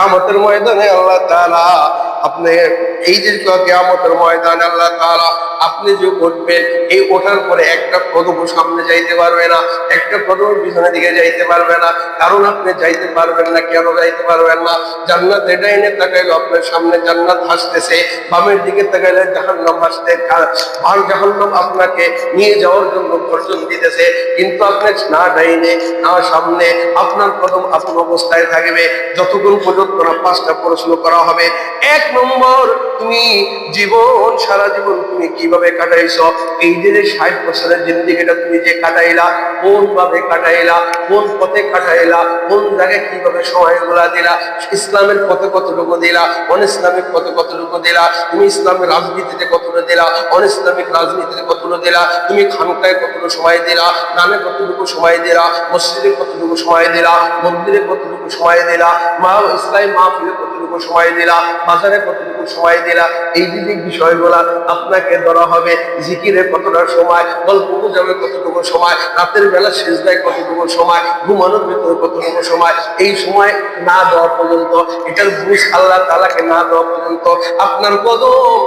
কামতের ময়দানে আল্লাহ তাআলা আপনি এই যে কেয়ামতের ময়দানে আল্লাহ তাআলা আপনি যে উঠবেন, এই ওঠার পরে একটা কদম সামনে যাইতে পারবে না, একটা কদম পিছনের দিকে যাইতে পারবে না, কারণ আপনি যাইতে পারবেন না, কেন যাইতে পারবেন না? জান্নাত এনে তাকাইলে আপনার সামনে জান্নাত হাসতেছে, বামের দিকে তাকাইলে জাহান্নাম হাসতে আর জাহান্নাম আপনাকে নিয়ে যাওয়ার জন্য গর্জন দিতেছে, কিন্তু আপনি না ডাইনে, না সামনে, আপনার কদম আপন অবস্থায় থাকবে। যতক্ষণ পর্যন্ত না পাঁচটা প্রশ্ন করা হবে, এক নম্বর, তুমি জীবন, সারা জীবন তুমি কীভাবে কাটাইছো? এই যে যে ষাট বছরের জিন্দিগিটা তুমি যে কাটাইলা, কোন ভাবে কাটাইলা, কোন পথে কাটাইলা, কোন জায়গায় কীভাবে সময়গুলা দিলা, ইসলামের পথে কতটুকু দিলা অন ইসলামিক পথে কতটুকু দিলা, তুমি ইসলামের রাজনীতিতে কতটুকু দিলা অন ইসলামিক রাজনীতিতে কতটুকু দিলা, তুমি খানকায় কতটুকু সময় দিলা, নামে কতটুকু সময় দিলা, মসজিদে কতটুকু সময় দিলা, মন্দিরে কতটুকু সময় দিলা, মা ইসলামী মাহফিলে কতটুকু সময় দিলা, বাজারে কতটুকু সময় দিলা এই যে বিষয়গুলা আপনাকে ধরা হবে। জিকিরে কতটা সময়, গল্প গুজবে কতটুকু সময়, রাতের বেলা শেষ দেয় কতটুকু সময়, ঘুমানোর ভিতরে কতটুকু সময়, এই সময় না দেওয়া পর্যন্ত, এটার বুঝ আল্লাহ তালাকে না দেওয়া পর্যন্ত আপনার কদম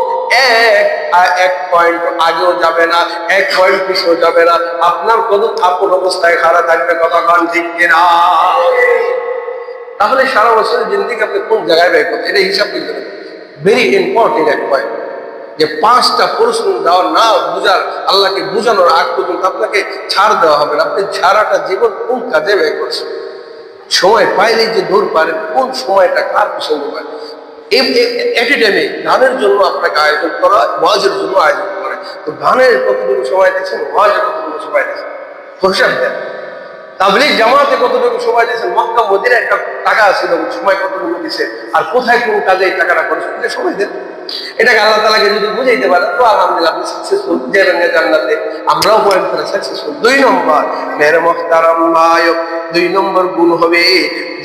এক আর এক পয়েন্ট আগেও যাবে না, এক পয়েন্ট পিছিয়েও যাবে না। আপনার কদম আপন অবস্থায় খাড়া থাকবে কতক্ষণ, ঠিক কিনা? তাহলে সারা বছরের জিন্দিগি আপনি কোন জায়গায় ব্যয় করতে এটা হিসাব হবে। ভেরি ইম্পর্টেন্ট এক পয়েন্ট যে পাঁচটা প্রশ্ন দেওয়া না বুঝার, আল্লাহকে বুঝানোর আগ পর্যন্ত আপনাকে ছাড় দেওয়া হবে না। আপনি ছাড়াটা জীবন কোন কাজে ব্যয় করছেন? সময় পাইলেই যে দূর পারেন, কোন সময়টা কার পিছনে একই টাইমে গানের জন্য আপনাকে আয়োজন করা, ওয়াজের জন্য আয়োজন করে। তো গানের কতটুকু সময় দিচ্ছেন? ওয়াজের কতটুকু সময় দিচ্ছেন? হিসাব দেন। তাবলিগ জামাতে কতটুকু সময় দিয়েছেন মক্কা মদিনা একটা টাকা ছিল, সময় কতটুকু দিছে আর কোথায় কোন কাজে এই টাকাটা খরচ সময় দেন। এটাকে আল্লাহ তালাকে যদি বুঝাইতে পারেন তো আলহামদুলিল্লাহ আপনি সাকসেসফুল যাবেন না জান্নাতে আমরাও পয়েন্ট করে সাকসেসফুল দুই নম্বর মেরে মখতারাম নায়ক দুই নম্বর গুণ হবে।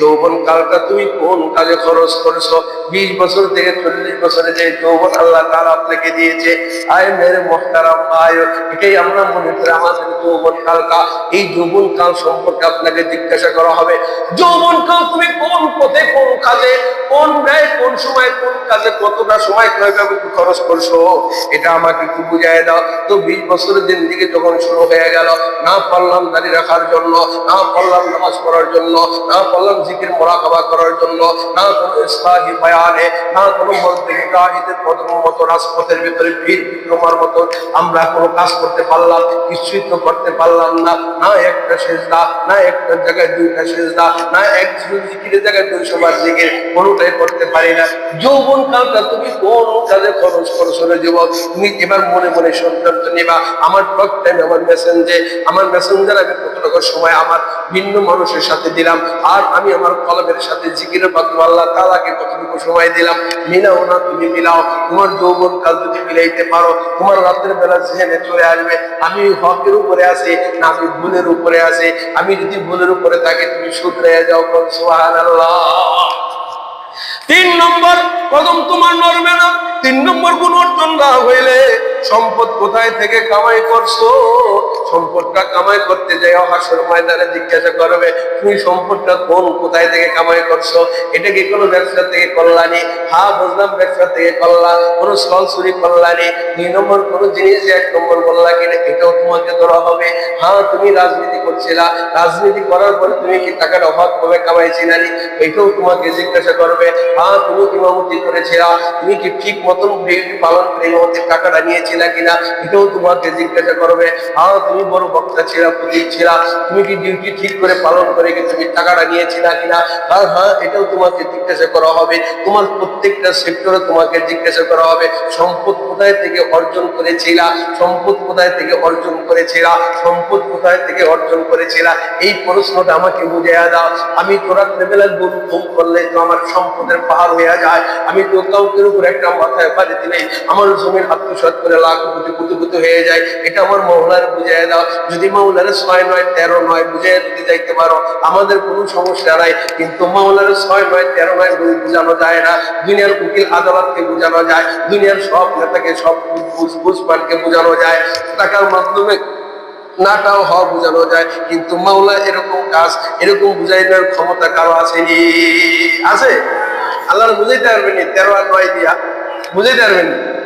যৌবন কালটা তুমি কোন কাজে খরচ করেছ? বিশ বছর থেকে চল্লিশ বছরে যে যৌবন আল্লাহ তালা আপনাকে দিয়েছে। আয় মেরে মহতারাম নায়ক এটাই আমরা মনে করি আমাদের যৌবন কালটা এই যৌবন কাল সম্পর্কে আপনাকে জিজ্ঞাসা করা হবে যৌবন কাল তুমি কোন পথে কোন কাজে, কোন ব্যয় কোন সময় কোন কাজে কতটা সময় কীভাবে খরচ করছ? এটা আমাকে একটু বুঝাই দাও। তো বিশ বছরের দিন দিকে যখন শুরু হয়ে গেল, না পারলাম দাঁড়িয়ে রাখার জন্য, না পারলাম নামাজ পড়ার জন্য, না পারলাম জিকির মোরাকাবা করার জন্য, না কোনো ইসলাহি বয়ানে, না কোনো মন্ত্রী গাহিদের পদম মতো রাজপথের ভিতরে ভিড় বিক্রমার মতো আমরা কোনো কাজ করতে পারলাম, কিছুই তো করতে পারলাম না। না একটা সেজদা, না একটা জায়গায় দুইটা সেজদা, না এক জিকিরের জায়গায় দুইশো বার জিকির, কোনোটাই করতে পারি না। যৌবন কালটা তুমি কোন কাজে খরচ করছ রে যুবক? তুমি এবার মনে মনে সিদ্ধান্ত নিবা। আমার টক টাইম আমার মেসেঞ্জে আমার মেসেঞ্জার আমি কতটুকু সময় আমার ভিন্ন মানুষের সাথে দিলাম, আর আমি আমার কলমের সাথে জিকিরের মাধ্যমে আল্লাহ তালাকে কতটুকু সময় দিলাম? মিলাও না, তুমি মিলাও। তোমার যৌবন কাল যদি মিলাইতে পারো, তোমার রাতের বেলা জেনে চলে আসবে, আমি হকের উপরে আছি না আমি ভুলের উপরে আছি। আমি যদি ভুলের উপরে থাকি, তুমি শুধরে যাও সোহান আল্লাহ তিন নম্বর কদম তোমার নড়বে না তিন নম্বর গুণ অর্জন না হইলে সম্পদ কোথায় থেকে কামাই করছ? সম্পদটা কামাই করতে যাই হাসর ময়দানে জিজ্ঞাসা করবে, তুমি সম্পদটা কোন কোথায় থেকে কামাই করছ? এটা কি কোনো ব্যবসা থেকে করলানি হ্যাঁ বুঝলাম ব্যবসা থেকে করলা কোনো স্টল চুরি করলানি দুই নম্বর, কোনো জিনিস এক নম্বর বললা কিনা, এটাও তোমাকে ধরা হবে। হ্যাঁ তুমি রাজনীতি করছিলা। রাজনীতি করার পরে তুমি কি টাকাটা অভাব ভাবে কামাইছিলানি? এটাও তোমাকে জিজ্ঞাসা করবে হ্যাঁ তুমি ইমামতি করেছিলা। তুমি কি ঠিক ডিউটি পালন করে ইমামতির টাকাটা নিয়েছিলা কিনা এটাও তোমাকে জিজ্ঞাসা করবে। হ্যাঁ তুমি বড় বক্তা ছিলা প্রতীক ছিলা, তুমি কি ডিউটি ঠিক করে পালন করে কি তুমি টাকাটা নিয়েছিলা কিনা হ্যাঁ হ্যাঁ এটাও তোমাকে জিজ্ঞাসা করা হবে, তোমার প্রত্যেকটা সেক্টরে তোমাকে জিজ্ঞাসা করা হবে। সম্পদ কোথায় থেকে অর্জন করেছিলা, সম্পদ কোথায় থেকে অর্জন করেছিলা, সম্পদ কোথায় থেকে অর্জন করেছিলা, এই প্রশ্নটা আমাকে বুঝাইয়া দাও। আমি তোরা গুম গুম করলে তো আমার সম্পদের পাহাড় হয়ে যায়। আমি তো কাউকের উপর একটা মাথায় বাড়ি দিলে আমার জমির আত্মসাত করে লাখ কোটি কোটি কোটি হয়ে যায়। এটা আমার মহলার বুঝাই দাও। যদি মাওলার ছয় নয়, তেরো নয় বুঝে যদি যাইতে পারো, আমাদের কোনো সমস্যা নাই। কিন্তু মাওলার ছয় নয়, তেরো নয় বোঝানো যায় না। দুনিয়ার উকিল আদালতকে বোঝানো যায়। দুনিয়ার সব নেতাকে, সব বুঝপানকে বোঝানো যায়। টাকার মাধ্যমে নাটাও হওয়া বোঝানো যায়। কিন্তু মাওলা এরকম কাজ, এরকম বুঝাই দেওয়ার ক্ষমতা কারও আসেনি। আছে? আল্লাহ বুঝাইতে পারবেন। তেরো আর নয় দিয়া। বুঝাইতে পারবেন নি?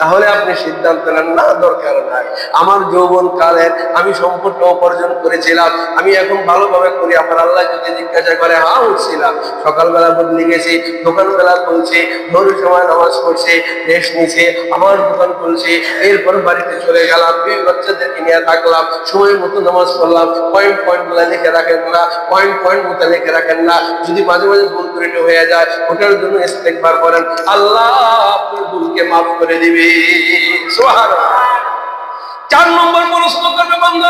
তাহলে আপনি সিদ্ধান্ত নেন, না, দরকার নাই। আমার যৌবন কালের আমি সম্পূর্ণ উপার্জন করেছিলাম, আমি এখন ভালোভাবে করি, আমার আল্লাহ যদি জিজ্ঞাসা করে হ্যাঁ উঠছিলাম? সকালবেলা বদলে গেছি, দোকানবেলা খুলছে ভোর সময় নামাজ পড়ছে রেস্ট নিছে আমার দোকান খুলছে, এরপর বাড়িতে চলে গেলাম এই বাচ্চাদেরকে নিয়ে থাকলাম, সময় মতো নামাজ পড়লাম পয়েন্ট পয়েন্টগুলা লিখে রাখেন না পয়েন্ট পয়েন্ট মতো লিখে রাখেন না, যদি মাঝে মাঝে ভুল ত্রুটি হয়ে যায়, ওটার জন্য ইস্তেকবার করেন, আল্লাহ আপনার ভুলকে মাফ করে দিবে। সুবহানাল্লাহ। চার নম্বর প্রশ্ন করবে বন্ধ,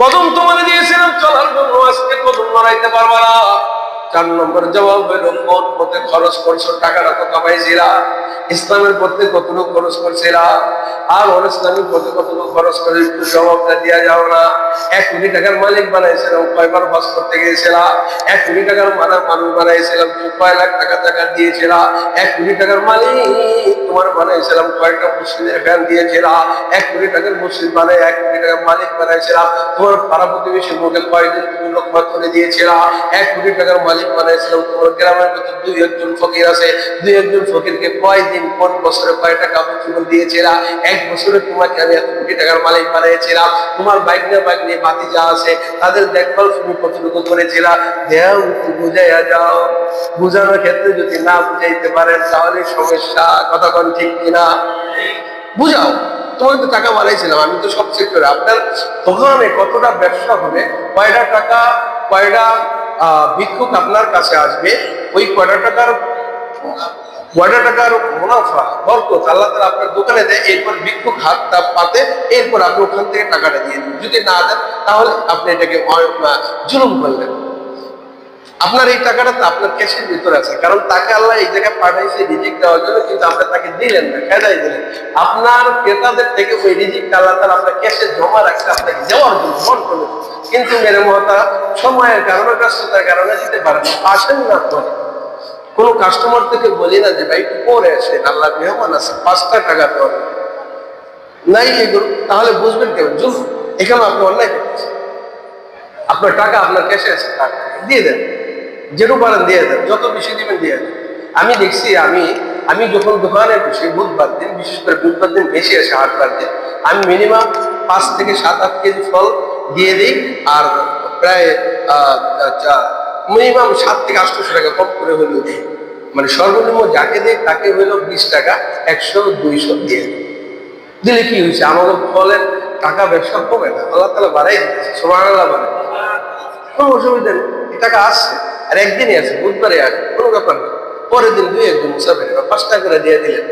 কদম তোমার দিয়েছিলাম চলার জন্য আজকে কদম লড়াইতে পারবা না চার নম্বর জবাব হইল মন পথে খরচ করছ, টাকাটা তো কামাইছিলা ইসলামের পথে কতটুকু খরচ করছিলা আর ইসলামিক পথে কতটুকু খরচ করে একটু জবাবটা দিয়া যাও না। এক কোটি টাকার মালিক বানাইছিলাম, কয়বার বাস করতে গিয়েছিলা এক কোটি টাকার মানার মানুষ বানাইছিলাম কয় লাখ টাকা টাকা দিয়েছিলা এক কোটি টাকার মালিক তোমার বানাইছিলাম, কয়েকটা মসজিদের ফ্যান দিয়েছিলা এক কোটি টাকার মসজিদ বানাই, এক কোটি টাকার মালিক বানাইছিলাম। তোমার পাড়া প্রতিবেশী লোকের কয়েকদিন তুমি লোকমত করে দিয়েছিলা এক কোটি টাকার মালিক বানাইছিলাম, তোমার গ্রামের ভিতর দুই একজন ফকির আছে। দুই একজন ফকিরকে কোন বছরে কয় টাকা জীবন দিয়েছিলা এক বছরে তোমাকে আমি এত কোটি টাকার মালিক বানিয়েছিলাম। তোমার বাইক নিয়ে বাইক নিয়ে বাতি যা আছে, তাদের দেখভাল তুমি কতটুকু করেছিলা। দেও বুঝাইয়া যাও। বুঝানোর ক্ষেত্রে যদি না বুঝাইতে পারেন, তাহলে সমস্যা ঠিক কিনা? বুঝাও। তোমাকে তো টাকা বানাইছিলাম, আমি তো সব সেক্টরে আপনার দোকানে কতটা ব্যবসা হবে, কয়টা টাকা, কয়টা ভিক্ষুক আপনার কাছে আসবে, ওই কয়টা টাকার কয়টা টাকার মুনাফা, বরকত আল্লাহ তালা আপনার দোকানে দেয়, এরপর ভিক্ষুক হাতটা পাতে, এরপর আপনি ওখান থেকে টাকাটা দিয়ে দিন। যদি না দেন, তাহলে আপনি এটাকে জুলুম করলেন। আপনার এই টাকাটা তো আপনার ক্যাশের ভিতরে আছে, কারণ তাকে আল্লাহ এই জায়গায় পাঠাইছে রিজিক দেওয়ার জন্য, কিন্তু আপনি তাকে দিলেন না, খেদাই দিলেন। আপনার ক্রেতাদের থেকে ওই রিজিকটা আল্লাহ তালা আপনার ক্যাশে জমা রাখছে, আপনাকে দেওয়ার জন্য মন করলেন কিন্তু মেরে মহতা সময়ের কারণে, ব্যস্ততার কারণে দিতে পারেন। আসেন না করে কোনো কাস্টমার থেকে বলি না যে, ভাই পরে আসেন আল্লাহ মেহমান আছে, পাঁচটা টাকা তো নাই তাহলে বুঝবেন কেন জুল, এখানে আপনি অন্যায় করতেছেন। আপনার টাকা আপনার ক্যাশে আছে টাকা দিয়ে দেন। যেটু পারেন দিয়ে দেন, যত বেশি দিবেন দিয়ে দেন। আমি দেখছি, আমি আমি যখন দোকানে বসি, বুধবার দিন, বিশেষ করে বুধবার দিন বেশি আসে, হাটবার দিন, আমি মিনিমাম পাঁচ থেকে সাত, আট কেজি ফল দিয়ে দিই, আর প্রায় মিনিমাম সাত থেকে আটশোশো টাকা কম করে দিই মানে সর্বনিম্ন যাকে দিই তাকে হইল বিশ টাকা, একশো, দুইশো দিয়ে। দিলে কি হয়েছে? আমাদের ফলের টাকা ব্যবসা কমে না। আল্লাহ তালা বাড়াই দিতেছে সোমান আল্লাহ বাড়াই কোনো অসুবিধা নেই। টাকা আসছে, আর একদিনই আছে বুধবারে আসে কোনো ব্যাপার নেই পরের দিন দুই একজন মুসাফির বা পাঁচ টাকা করে দিয়ে দিলেন।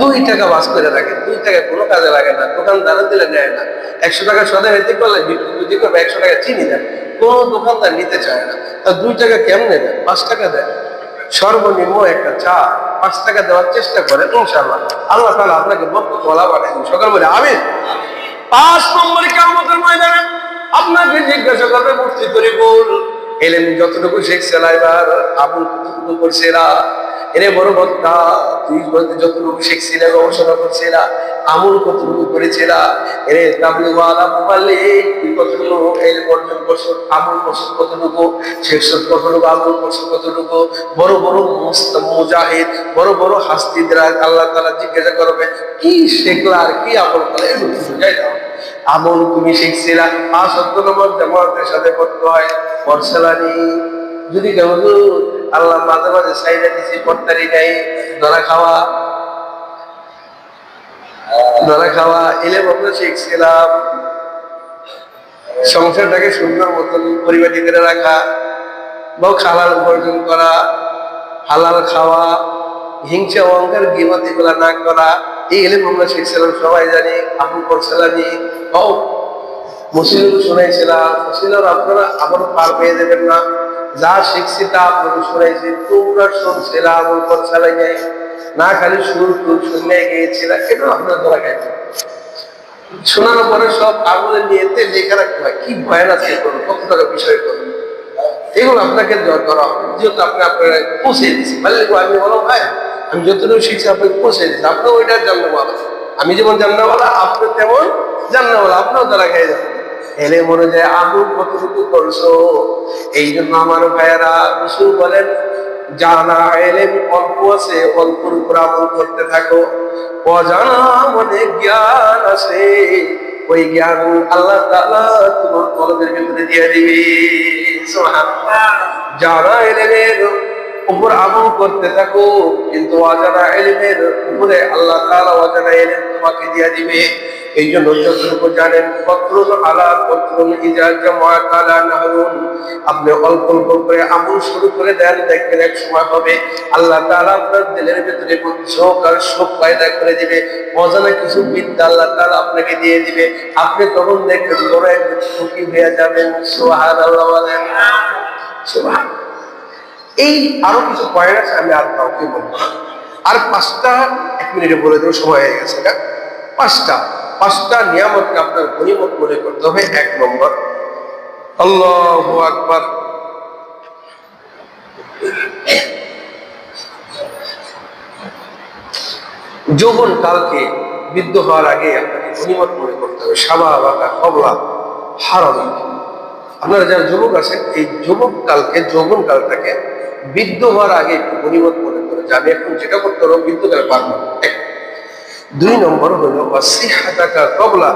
দুই টাকা বাস করে রাখেন, দুই টাকা কোনো কাজে লাগে না দোকানদার দিলে নেয় না। একশো টাকা সদা হইতে পারলে বিক্রি করবে, একশো টাকা চিনি দেয় কোনো দোকানদার নিতে চায় না। তা দুই টাকা কেমনে দেয় পাঁচ টাকা দেয়। সর্বনিম্ন একটা চা পাঁচ টাকা দেওয়ার চেষ্টা করে ইনশাল্লাহ আল্লাহ তাহলে আপনাকে বক্ত বলা পাঠাই সকাল বলে আমি পাঁচ নম্বরে কেমন ময়দানে আপনাকে জিজ্ঞাসা করবে মুক্তি করে বল এলেন যতটুকু শেখ এবার আপন কতটুকু করছে এরে? বড় বক্তা, তুই যতটুকু শিখছিলে, গবেষণা করছিলা, আমুল কতটুকু করেছিলা, এরে তাবলিওয়ালা মোবাইলে তুই কতটুকু এল অর্জন করছ, আমুল করছ কতটুকু শেষ কতটুকু, আমুল করছ কতটুকু, বড় বড় মুস্ত- মুজাহিদ, বড় বড় হাস্তিদরা আল্লাহ তালা জিজ্ঞাসা করবে, কি শিখলা আর কি আমল করলে, এগুলো বুঝাই দাও। আমল তুমি শিখছিলা, পাঁচ সত্য নম্বর জামাতের সাথে করতে হয় পরসালানি যদি কেউ আল্লাহ মাঝে মাঝে সাইডে দিছি পর্তারি নাই ধরা খাওয়া। ধরা খাওয়া এলে আমরা শিখছিলাম সংসারটাকে সুন্দর মতন পরিপাটি করে রাখা বা হালাল উপার্জন করা, হালাল খাওয়া, হিংসা, অহংকার, গিমত এগুলা না করা। এই এলেম আমরা শিখছিলাম সবাই জানি আপু করছিলানি ও মুসলিম শুনাইছিলাম মুসলিম আপনারা আবার পার পেয়ে দেবেন না। যা শিখছি তা আপনাকে শুনাইছি তোমরা শুনছিলা আমল নাই না খালি সুর টুর শুনে গিয়েছিলাম এটাও আপনার ধরা খাইতে শোনানোর পরে সব আগুনে নিয়েতে লেখা রাখতে হয়, কি ভয়ান আছে করুন, কত টাকা বিষয় করুন। এগুলো আপনাকে ধরা হবে, যেহেতু আপনি আপনার পৌঁছে দিচ্ছি মালিক আমি বলো ভাই, আমি যতটুকু শিখছি আপনাকে পৌঁছে দিচ্ছি আপনি ওইটার জান্নাওয়ালা আমি যেমন জান্নাওয়ালা আপনি তেমন জান্নাওয়ালা আপনাও ধরা খেয়ে যাবেন এলে মনে যায় আমুল কতটুকু করছ এই জন্য আমার ভাইয়েরা রসুল বলেন জানা এলেন অল্প আছে, অল্পর উপর আমল করতে থাকো। অজানা অনেক জ্ঞান আছে, ওই জ্ঞান আল্লাহ তাআলা তোমার কলমের ভিতরে দিয়ে দিবে। জানা এলেনের উপর আমল করতে থাকো, কিন্তু অজানা এলিমের উপরে আল্লাহ তাআলা অজানা এলেন তোমাকে দিয়ে দিবে। এই জন্য আপনি অল্প অল্প করে আমল শুরু করে দেন, দেখবেন এক সময় হবে আল্লাহ আপনার দিলের আর পয়দা করে দিবে। কিছু বিদ্যা আল্লাহ আপনাকে দিয়ে দিবে। আপনি তখন দেখবেন বড় একজন সুখী হয়ে যাবেন। বলেন। এই আরও কিছু পয়েন্ট আছে, আমি আর কাউকে বলব আর পাঁচটা, এক মিনিটে বলে দেবো, সময় হয়ে গেছে পাঁচটা। পাঁচটা নিয়ামতকে আপনার গণিমত মনে করতে হবে। এক নম্বর, আল্লাহ আকবার। যৌবন কালকে বৃদ্ধ হওয়ার আগে আপনাকে গণিমত মনে করতে হবে। সাবা, বাঁকা, কবলা, হারামি। আপনারা যারা যুবক আছেন, এই যুবক কালকে, যৌবন কালটাকে বৃদ্ধ হওয়ার আগে একটু গণিমত মনে করে যে আমি এখন যেটা করতে পারব বৃদ্ধকালে পারব। এক দুই নম্বর হলো, ওয়াসিহাতাকা কবলা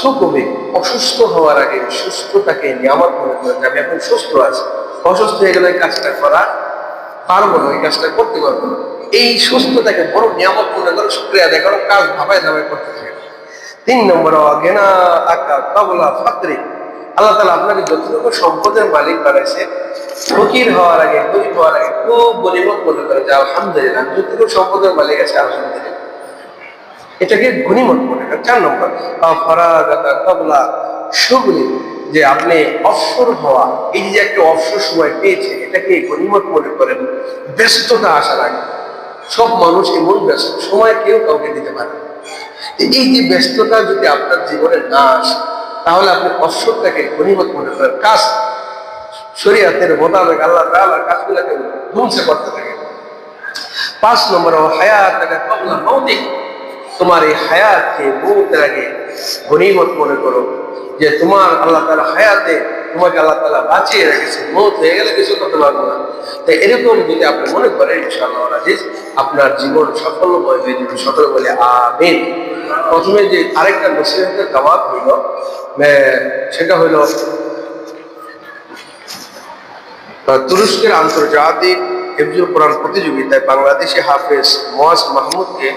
সকমে অসুস্থ হওয়ার আগে সুস্থতাকে নিয়ামত মনে করে আমি এখন সুস্থ আছি। অসুস্থ হয়ে গেলে কাজটা করা পারব না ওই কাজটা করতে পারব না। এই সুস্থতাকে বড় নিয়ামত মনে করে শুক্রিয়া দেয় কারণ কাজ ভাবায় দাবায় করতে থাকে তিন নম্বর অগেনা আকা কবলা ফাতরি আল্লাহ তালা আপনাকে যতটুকু সম্পদের মালিক বানাইছে, ফকির হওয়ার আগে, গরিব হওয়ার আগে খুব গরিবত মনে করে যে আলহামদুলিল্লাহ, যতটুকু সম্পদের মালিক আছে আলহামদুলিল্লাহ। এটাকে গণিমত মনে করেন চার নম্বর। ফরাগাতা কবলা যে আপনি অবসর হওয়া, এই যে একটা অবসর সময় পেয়েছে এটাকে গণিমত মনে করেন। ব্যস্ততা আসার আগে। সব মানুষ এমন ব্যস্ত, সময় কেউ কাউকে দিতে পারে। এই যে ব্যস্ততা যদি আপনার জীবনে না আসে, তাহলে আপনি অবসরটাকে গণিমত মনে করেন। কাজ, শরীয়তের মোতাবেক আল্লাহ তাআলা কাজগুলোকে ধ্বংস করতে থাকে। পাঁচ নম্বর হায়াত কবলা মৌতিক তোমার এই হায়াতকে মৌতের আগে গণিমত মনে করো যে তোমার আল্লাহ তালা হায়াতে তোমাকে আল্লাহ তালা বাঁচিয়ে রেখেছে, মৌত হয়ে গেলে কিছু করতে পারব না। তাই এরকম যদি আপনি মনে করেন, ইনশাআল্লাহ আপনার জীবন সাফল্যময় হয়ে যাবে সকলে বলে আমিন। প্রথমে যে আরেকটা নসিহতের দাওয়াত হইল সেটা হইল তুরস্কের আন্তর্জাতিক হেফজুল কোরআন প্রতিযোগিতায় বাংলাদেশি হাফেজ মোয়াজ মাহমুদকে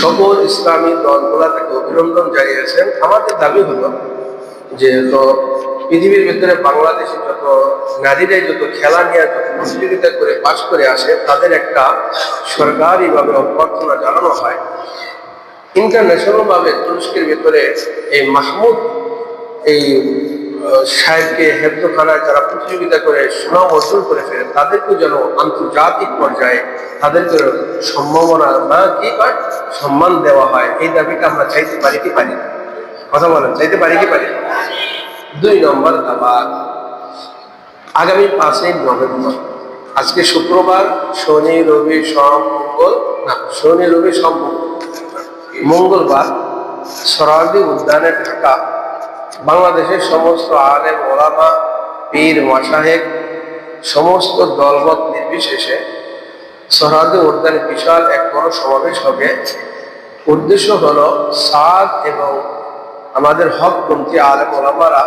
সকল ইসলামী দলগুলা থেকে অভিনন্দন জানিয়েছেন। আমাদের দাবি হলো যে, তো পৃথিবীর ভিতরে বাংলাদেশে যত নারীরাই যত খেলা নিয়ে, যত প্রতিযোগিতা করে পাশ করে আসে, তাদের একটা সরকারিভাবে অভ্যর্থনা জানানো হয়। ইন্টারন্যাশনাল ভাবে তুরস্কের ভিতরে এই মাহমুদ, এই সাহেবকে হেফজখানায় যারা প্রতিযোগিতা করে সুনাম অর্জন করে ফেলেন, তাদেরকে যেন আন্তর্জাতিক পর্যায়ে তাদেরকে সম্ভাবনা না কি হয়, সম্মান দেওয়া হয়, এই দাবিটা আমরা চাইতে পারি কি পারি কথা বলেন, চাইতে পারি কি পারি দুই নম্বর দাবার আগামী পাঁচই নভেম্বর, আজকে শুক্রবার, শনি, রবি, সোম, মঙ্গল, না, শনি, রবি মঙ্গল। মঙ্গলবার সরার্দি উদ্যানে ঢাকা বাংলাদেশের সমস্ত আলেম, ওলামা, পীর মাসাহেক সমস্ত দলমত নির্বিশেষে সরহাদি উদ্যানে বিশাল এক বড় সমাবেশ হবে। উদ্দেশ্য হলো সাদ এবং আমাদের হকপন্থী আলেম ওলামারা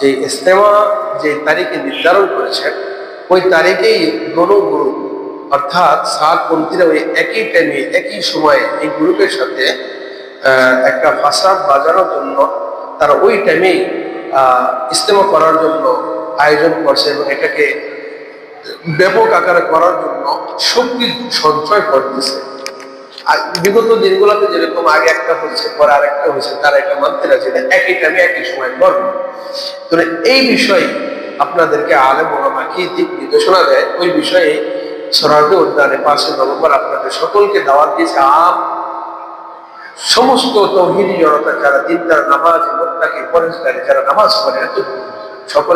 যে ইস্তেমা যে তারিখে নির্ধারণ করেছেন, ওই তারিখেই গণ গ্রুপ অর্থাৎ সাতপন্থীরা ওই একই টাইমে একই সময়ে এই গ্রুপের সাথে একটা ফাসাদ বাজানোর জন্য তারা ওই টাইমেই ইস্তেমা করার জন্য আয়োজন করছে এবং এটাকে ব্যাপক আকারে করার জন্য শক্তি সঞ্চয় করতেছে। আর বিগত দিনগুলোতে যেরকম আগে একটা হচ্ছে, পরে আরেকটা হচ্ছে, তারা এটা মানতে রাজি না। একই টাইমে একই সময় করবে তো এই বিষয়ে আপনাদেরকে আলেম ওলামা কি দিক নির্দেশনা দেয়, ওই বিষয়ে সরার্দি উদ্যানে পাঁচই নভেম্বর আপনাদের সকলকে দাওয়াত দিয়েছে। আম সমস্ত তৌহিদি জনতা যারা দিন তারা নামাজ মোত্তাকে পরেশকারী যারা নামাজ পড়ে সকলে